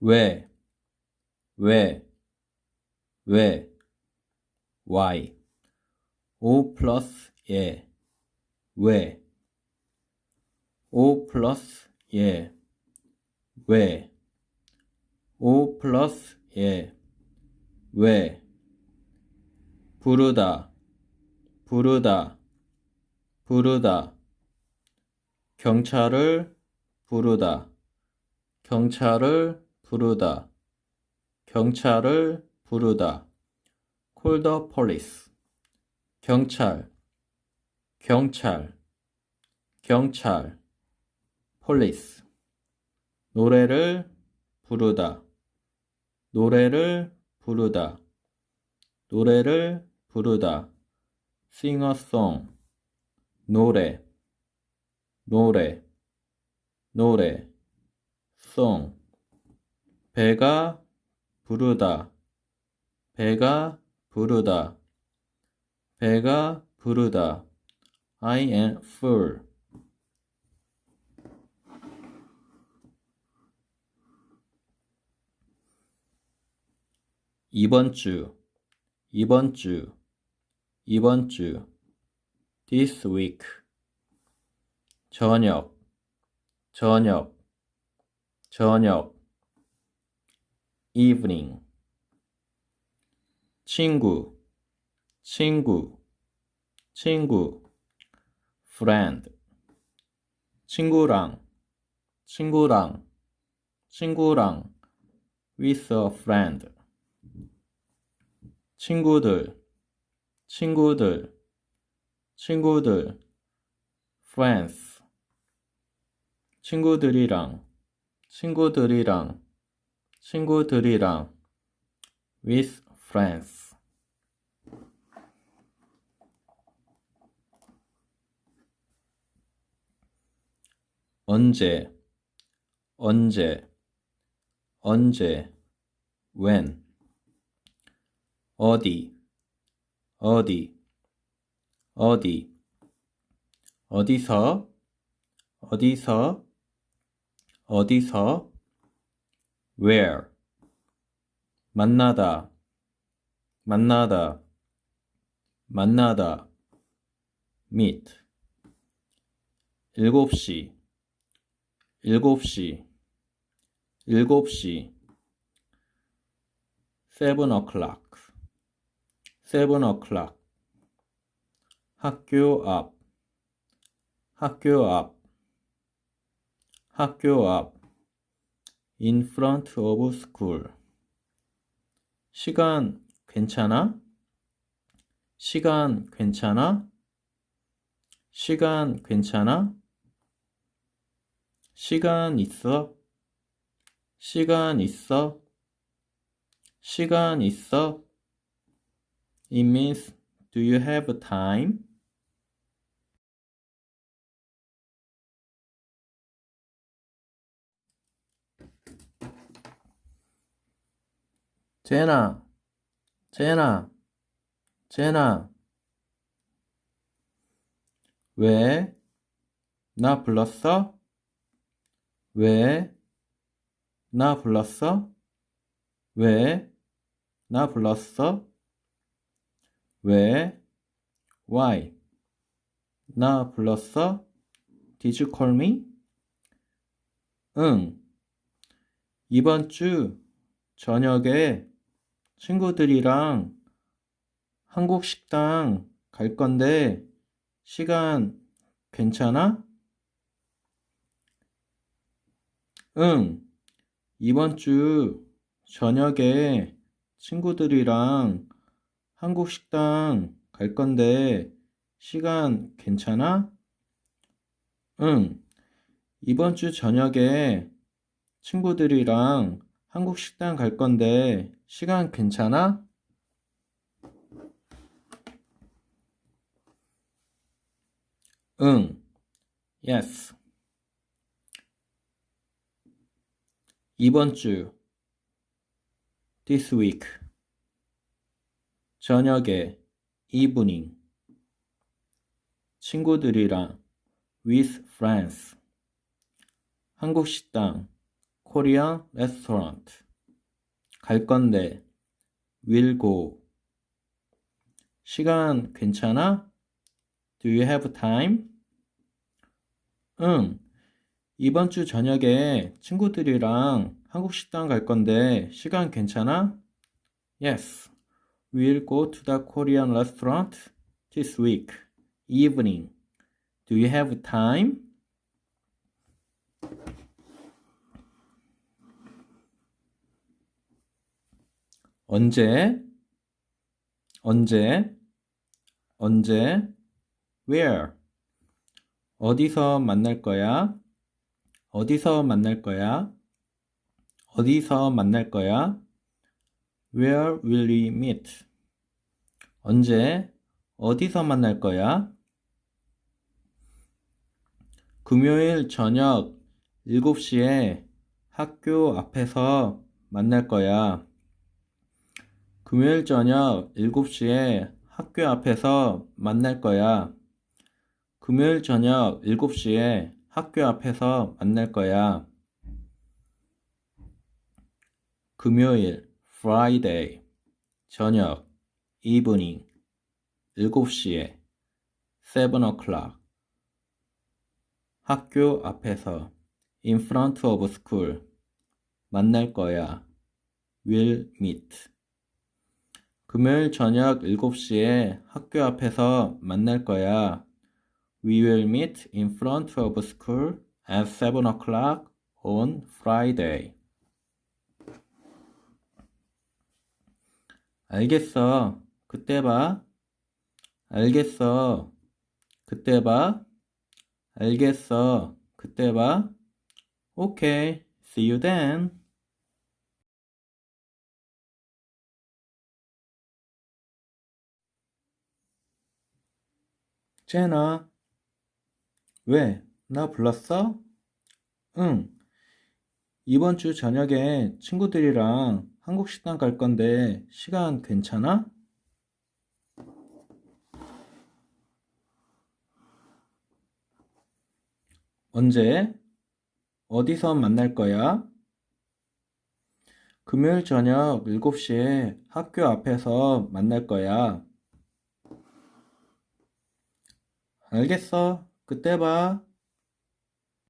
왜, 왜, 왜, why. O 플러스 예, 왜. O 플러스 예, 왜. O 플러스 예, 왜. 부르다, 부르다, 부르다. 경찰을 부르다, 경찰을 부르다, 경찰을 부르다. call the police. 경찰, 경찰, 경찰. police. 노래를 부르다, 노래를 부르다, 노래를 부르다. sing a song. 노래, 노래, 노래. song. 배가 부르다, 배가 부르다, 배가 부르다. I am full. 이번 주, 이번 주, 이번 주. this week. 저녁, 저녁, 저녁. Evening. 친구, 친구, 친구. friend. 친구랑, 친구랑, 친구랑. with a friend. 친구들, 친구들, 친구들. friends. 친구들이랑, 친구들이랑, 친구들이랑. with friends. 언제, 언제, 언제, when, 어디, 어디, 어디, 어디서, 어디서, 어디서, where, 만나다, 만나다, 만나다, meet, 일곱 시, 일곱 시, 일곱 시, seven o'clock, seven o'clock, 학교 앞, 학교 앞, 학교 앞, in front of school. 시간 괜찮아? 시간 괜찮아? 시간 괜찮아? 시간 있어? 시간 있어? 시간 있어? It means, do you have time? 제나, 제나, 제나. 왜? 나 불렀어? 왜? 나 불렀어? 왜? 나 불렀어? 왜? Why? 나 불렀어? Did you call me? 응. 이번 주 저녁에 친구들이랑 한국 식당 갈 건데 시간 괜찮아? 응. 이번 주 저녁에 친구들이랑 한국 식당 갈 건데 시간 괜찮아? 응. 이번 주 저녁에 친구들이랑 한국 식당 갈 건데 시간 괜찮아? 응. Yes. 이번 주 this week 저녁에 evening 친구들이랑 with friends 한국 식당 Korean restaurant. 갈 건데. will go. 시간 괜찮아? Do you have time? 응. 이번 주 저녁에 친구들이랑 한국 식당 갈 건데 시간 괜찮아? Yes. We'll go to the Korean restaurant this week evening. Do you have time? 언제? 언제? 언제? Where? 어디서 만날 거야? 어디서 만날 거야? 어디서 만날 거야? Where will we meet? 언제? 어디서 만날 거야? 금요일 저녁 7시에 학교 앞에서 만날 거야. 금요일 저녁 7시에 학교 앞에서 만날 거야. 금요일 저녁 7시에 학교 앞에서 만날 거야. 금요일 Friday 저녁 evening 7시에 7 o'clock 학교 앞에서 in front of school 만날 거야. will meet 금요일 저녁 7시에 학교 앞에서 만날 거야. We will meet in front of school at 7 o'clock on Friday. 알겠어. 그때 봐. 알겠어. 그때 봐. 알겠어. 그때 봐. Okay. See you then. 제나. 왜? 나 불렀어? 응. 이번 주 저녁에 친구들이랑 한국 식당 갈 건데 시간 괜찮아? 언제? 어디서 만날 거야? 금요일 저녁 7시에 학교 앞에서 만날 거야. 알겠어. 그때 봐.